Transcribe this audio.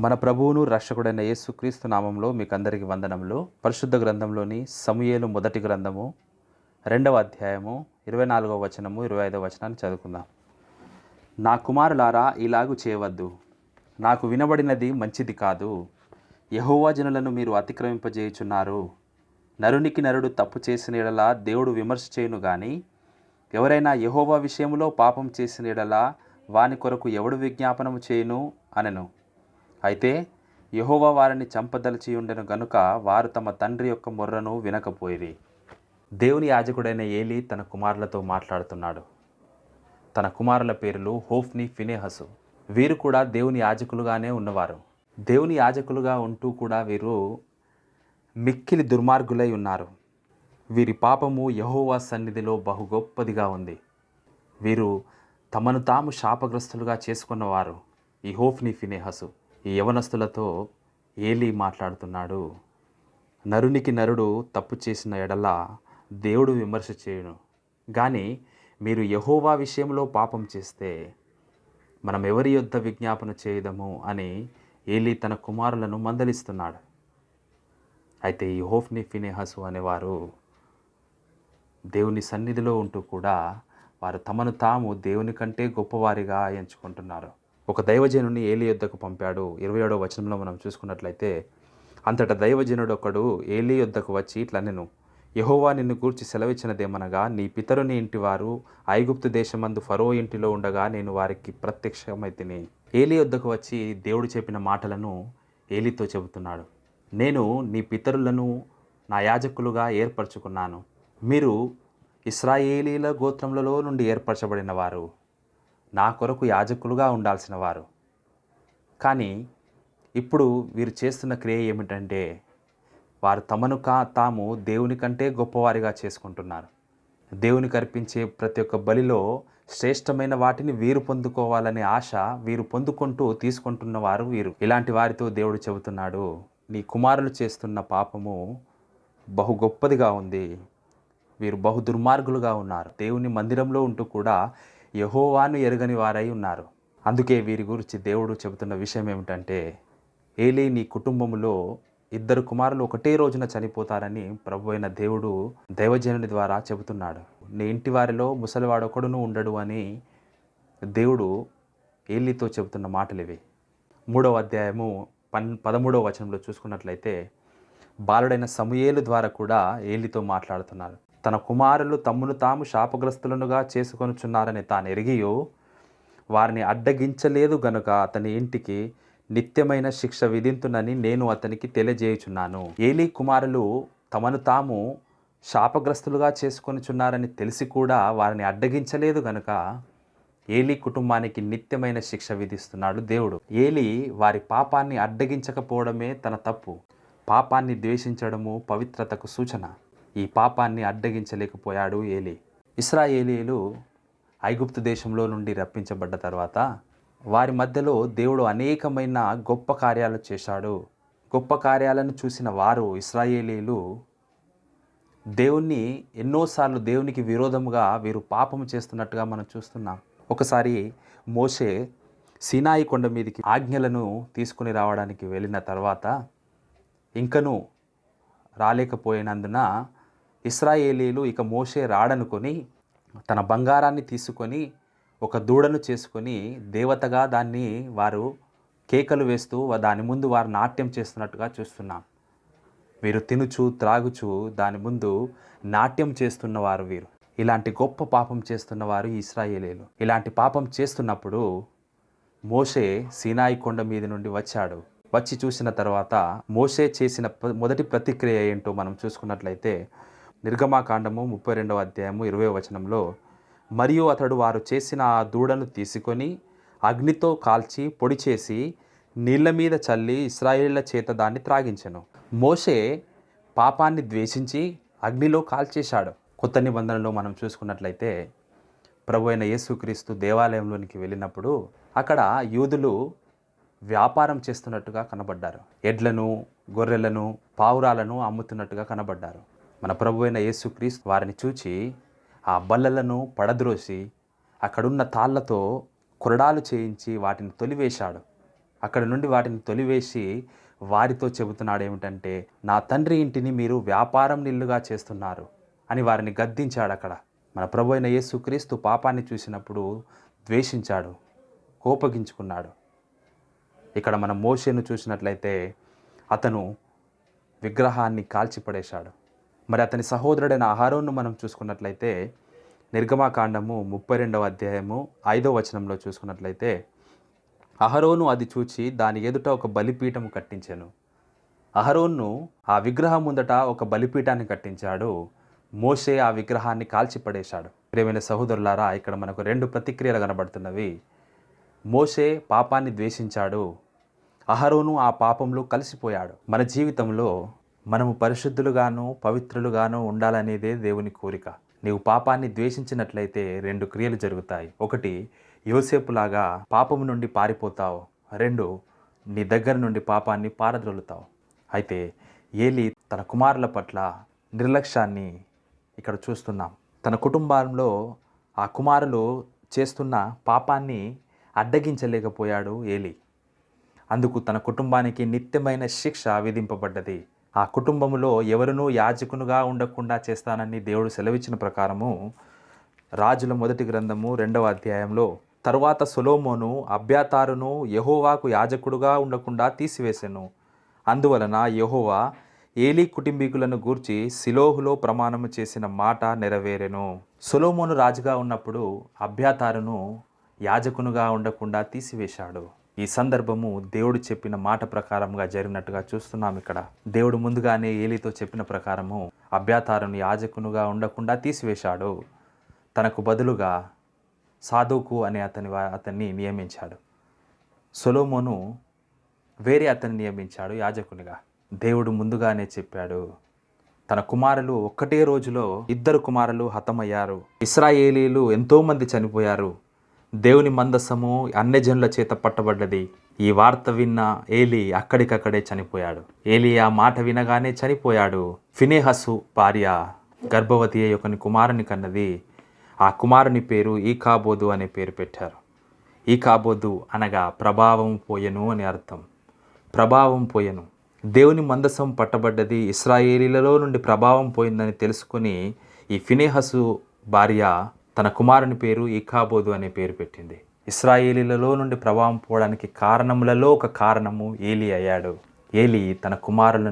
మన ప్రభువును రక్షకుడైన యేసుక్రీస్తు నామంలో మీకు అందరికీ వందనములు. పరిశుద్ధ గ్రంథంలోని సమూయేలు మొదటి గ్రంథము రెండవ అధ్యాయము ఇరవై నాలుగవ వచనము ఇరవై ఐదవ వచనాన్ని చదువుకుందాం. నా కుమారులారా ఇలాగు చేయవద్దు. నాకు వినబడినది మంచిది కాదు. యహోవా జనులను మీరు అతిక్రమింపజేయుచున్నారు. నరునికి నరుడు తప్పు చేసిన ఎడలా దేవుడు విమర్శ చేయును కానీ ఎవరైనా యహోవా విషయంలో పాపం చేసిన ఎడలా వాని కొరకు ఎవడు విజ్ఞాపనము చేయును అనెను. అయితే యహోవా వారిని చంపదలిచి ఉండెను గనుక వారు తమ తండ్రి యొక్క మొర్రను వినకపోయిరి దేవుని యాజకుడైన ఏలి తన కుమారులతో మాట్లాడుతున్నాడు. తన కుమారుల పేర్లు హోఫ్ని ఫినేహసు. వీరు కూడా దేవుని యాజకులుగానే ఉన్నవారు. దేవుని యాజకులుగా ఉంటూ కూడా వీరు మిక్కిలి దుర్మార్గులై ఉన్నారు. వీరి పాపము యహోవా సన్నిధిలో బహు గొప్పదిగా ఉంది. వీరు తమను తాము శాపగ్రస్తులుగా చేసుకున్నవారు ఈ హోఫ్ని ఫినేహసు. ఈ యవనస్తులతో ఏలీ మాట్లాడుతున్నాడు. నరునికి నరుడు తప్పు చేసిన ఎడల దేవుడు విమర్శ చేయును. కానీ మీరు యహోవా విషయంలో పాపం చేస్తే మనం ఎవరి యొద్ద విజ్ఞాపన చేయదము అని ఏలీ తన కుమారులను మందలిస్తున్నాడు. అయితే ఈ హోఫ్ని ఫినేహసు అనేవారు దేవుని సన్నిధిలో ఉంటూ కూడా వారు తమను తాము దేవుని కంటే గొప్పవారిగా ఎంచుకుంటున్నారు. ఒక దైవజనుని ఏలి యొద్దకు పంపాడు. ఇరవై ఏడవ వచనంలో మనం చూసుకున్నట్లయితే అంతటా దైవజనుడు ఒకడు ఏలి యొద్దకు వచ్చి ఇట్లనెను యహోవా నిన్ను గూర్చి సెలవిచ్చినదేమనగా నీ పితరుని ఇంటివారు ఐగుప్తు దేశమందు ఫరో ఇంటిలో ఉండగా నేను వారికి ప్రత్యక్షమైతిని. ఏలి యొద్దకు వచ్చి దేవుడు చెప్పిన మాటలను ఏలితో చెబుతున్నాడు. నేను నీ పితరులను నా యాజకులుగా ఏర్పరచుకున్నాను. మీరు ఇస్రాయేలీల గోత్రములలో నుండి ఏర్పరచబడిన వారు. నా కొరకు యాజకులుగా ఉండాల్సిన వారు. కానీ ఇప్పుడు వీరు చేస్తున్న క్రియ ఏమిటంటే వారు తమను కా తాము దేవుని కంటే గొప్పవారిగా చేసుకుంటున్నారు. దేవుని కర్పించే ప్రతి ఒక్క బలిలో శ్రేష్టమైన వాటిని వీరు పొందుకోవాలనే ఆశ వీరు పొందుకుంటూ తీసుకుంటున్న వారు వీరు. ఇలాంటి వారితో దేవుడు చెబుతున్నాడు నీ కుమారులు చేస్తున్న పాపము బహు గొప్పదిగా ఉంది. వీరు బహు దుర్మార్గులుగా ఉన్నారు. దేవుని మందిరంలో ఉంటూ కూడా యహోవాను ఎరగని వారై ఉన్నారు. అందుకే వీరి గురించి దేవుడు చెబుతున్న విషయం ఏమిటంటే ఏలీ నీ కుటుంబంలో ఇద్దరు కుమారులు ఒకటే రోజున చనిపోతారని ప్రభు అయిన దేవుడు దైవజనుని ద్వారా చెబుతున్నాడు. నీ ఇంటి వారిలో ముసలివాడొకడును ఉండడు అని దేవుడు ఏలీతో చెబుతున్న మాటలు ఇవి మూడవ అధ్యాయము పన్ పదమూడవ వచనంలో చూసుకున్నట్లయితే బాలుడైన సమూయేలు ద్వారా కూడా ఏలితో మాట్లాడుతున్నారు. తన కుమారులు తమ్మును తాము శాపగ్రస్తులనుగా చేసుకొనుచున్నారని తాను ఎరిగియో వారిని అడ్డగించలేదు గనుక అతని ఇంటికి నిత్యమైన శిక్ష విధింతునని నేను అతనికి తెలియజేయుచున్నాను. ఏలీ కుమారులు తమను తాము శాపగ్రస్తులుగా చేసుకొనిచున్నారని తెలిసి కూడా వారిని అడ్డగించలేదు గనుక ఏలీ కుటుంబానికి నిత్యమైన శిక్ష విధిస్తున్నాడు దేవుడు. ఏలి వారి పాపాన్ని అడ్డగించకపోవడమే తన తప్పు. పాపాన్ని ద్వేషించడము పవిత్రతకు సూచన. ఈ పాపాన్ని అడ్డగించలేకపోయాడు ఏలి. ఇస్రాయేలీలు ఐగుప్తు దేశంలో నుండి రప్పించబడ్డ తర్వాత వారి మధ్యలో దేవుడు అనేకమైన గొప్ప కార్యాలు చేశాడు. గొప్ప కార్యాలను చూసిన వారు ఇస్రాయేలీలు దేవుణ్ణి ఎన్నోసార్లు దేవునికి విరోధముగా వీరు పాపము చేస్తున్నట్టుగా మనం చూస్తున్నాం. ఒకసారి మోషే సినాయి కొండ మీదకి ఆజ్ఞలను తీసుకుని రావడానికి వెళ్ళిన తర్వాత ఇంకనూ రాలేకపోయినందున ఇస్రాయేలీలు ఇక మోషే రాడనుకొని తన బంగారాన్ని తీసుకొని ఒక దూడను చేసుకొని దేవతగా దాన్ని వారు కేకలు వేస్తూ దాని ముందు వారు నాట్యం చేస్తున్నట్టుగా చూస్తున్నాం. వీరు తినుచు త్రాగుచు దాని ముందు నాట్యం చేస్తున్నవారు వీరు. ఇలాంటి గొప్ప పాపం చేస్తున్నవారు ఇస్రాయేలీలు. ఇలాంటి పాపం చేస్తున్నప్పుడు మోషే సీనాయి కొండ మీద నుండి వచ్చాడు. వచ్చి చూసిన తర్వాత మోషే చేసిన మొదటి ప్రతిక్రియ ఏంటో మనం చూసుకున్నట్లయితే నిర్గమాకాండము ముప్పై రెండవ అధ్యాయము ఇరవై వచనంలో మరియు అతడు వారు చేసిన ఆ దూడను తీసుకొని అగ్నితో కాల్చి పొడి చేసి నీళ్ళ మీద చల్లి ఇస్రాయేళ్ళ చేత దాన్ని త్రాగించను. మోషే పాపాన్ని ద్వేషించి అగ్నిలో కాల్చేశాడు. కొత్త నిబంధనలో మనం చూసుకున్నట్లయితే ప్రభు అయిన యేసుక్రీస్తు దేవాలయంలోనికి వెళ్ళినప్పుడు అక్కడ యూదులు వ్యాపారం చేస్తున్నట్టుగా కనబడ్డారు. ఎడ్లను గొర్రెలను పావురాలను అమ్ముతున్నట్టుగా కనబడ్డారు. మన ప్రభు అయిన యేసుక్రీస్తు వారిని చూచి ఆ బల్లలను పడద్రోసి అక్కడున్న తాళ్ళతో కొరడాలు చేయించి వాటిని తొలివేశాడు. అక్కడ నుండి వాటిని తొలివేసి వారితో చెబుతున్నాడు ఏమిటంటే నా తండ్రి ఇంటిని మీరు వ్యాపారం నిల్లుగా చేస్తున్నారు అని వారిని గద్దించాడు అక్కడ. మన ప్రభు అయిన యేసుక్రీస్తు పాపాన్ని చూసినప్పుడు ద్వేషించాడు కోపగించుకున్నాడు. ఇక్కడ మన మోషేను చూసినట్లయితే అతను విగ్రహాన్ని కాల్చిపడేశాడు. మరి అతని సహోదరుడైన అహారోన్ను మనం చూసుకున్నట్లయితే నిర్గమాకాండము ముప్పై రెండవ అధ్యాయము ఐదవ వచనంలో చూసుకున్నట్లయితే అహరోను అది చూచి దాని ఎదుట ఒక బలిపీఠము కట్టించాను. అహరోన్ను ఆ విగ్రహం ముందట ఒక బలిపీఠాన్ని కట్టించాడు. మోషే ఆ విగ్రహాన్ని కాల్చిపడేశాడు. ప్రేమైన సహోదరులారా ఇక్కడ మనకు రెండు ప్రతిక్రియలు కనబడుతున్నవి. మోషే పాపాన్ని ద్వేషించాడు. అహరోను ఆ పాపంలో కలిసిపోయాడు. మన జీవితంలో మనము పరిశుద్ధులుగాను పవిత్రులుగాను ఉండాలనేదే దేవుని కోరిక. నీవు పాపాన్ని ద్వేషించినట్లయితే రెండు క్రియలు జరుగుతాయి. ఒకటి యోసేపులాగా పాపము నుండి పారిపోతావు. రెండు నీ దగ్గర నుండి పాపాన్ని పారద్రోలుతావు. అయితే ఏలి తన కుమారుల పట్ల నిర్లక్ష్యాన్ని ఇక్కడ చూస్తున్నాం. తన కుటుంబంలో ఆ కుమారులు చేస్తున్న పాపాన్ని అడ్డగించలేకపోయాడు ఏలి. అందుకు తన కుటుంబానికి నిత్యమైన శిక్ష విధింపబడ్డది. ఆ కుటుంబంలో ఎవరునూ యాజకునుగా ఉండకుండా చేస్తానని దేవుడు సెలవిచ్చిన ప్రకారము రాజుల మొదటి గ్రంథము రెండవ అధ్యాయంలో తరువాత సొలోమోను అభ్యాతారును యహోవాకు యాజకుడుగా ఉండకుండా తీసివేసెను. అందువలన యహోవా ఏలీ కుటుంబీకులను గూర్చి సిలోహులో ప్రమాణము చేసిన మాట నెరవేరెను. సొలోమోను రాజుగా ఉన్నప్పుడు అభ్యాతారును యాజకునుగా ఉండకుండా తీసివేశాడు. ఈ సందర్భము దేవుడు చెప్పిన మాట ప్రకారంగా జరిగినట్టుగా చూస్తున్నాం ఇక్కడ. దేవుడు ముందుగానే ఏలితో చెప్పిన ప్రకారము అభ్యాతారుని యాజకునుగా ఉండకుండా తీసివేశాడు. తనకు బదులుగా సాధుకు అనే అతని అతన్ని నియమించాడు. సొలోమోను వేరే అతన్ని నియమించాడు యాజకునిగా. దేవుడు ముందుగానే చెప్పాడు తన కుమారులు ఒక్కటే రోజులో ఇద్దరు కుమారులు హతమయ్యారు. ఇస్రాయేలీలు ఎంతోమంది చనిపోయారు. దేవుని మందసము అన్యజనుల చేత పట్టబడ్డది. ఈ వార్త విన్న ఏలి అక్కడికక్కడే చనిపోయాడు. ఏలి ఆ మాట వినగానే చనిపోయాడు. ఫినేహసు భార్య గర్భవతి అయి ఒకని కుమారుని కన్నది. ఆ కుమారుని పేరు ఈకాబోదు అనే పేరు పెట్టారు. ఈకాబోదు అనగా ప్రభావం పోయెను అని అర్థం. ప్రభావం పోయెను. దేవుని మందసం పట్టబడ్డది ఇస్రాయేలీలలో నుండి ప్రభావం పోయిందని తెలుసుకుని ఈ ఫినేహసు భార్య తన కుమారుని పేరు ఈకాబోదు అనే పేరు పెట్టింది. ఇస్రాయేలీలలో నుండి ప్రభావం పోవడానికి కారణములలో ఒక కారణము ఏలి అయ్యాడు. ఏలి తన కుమారులను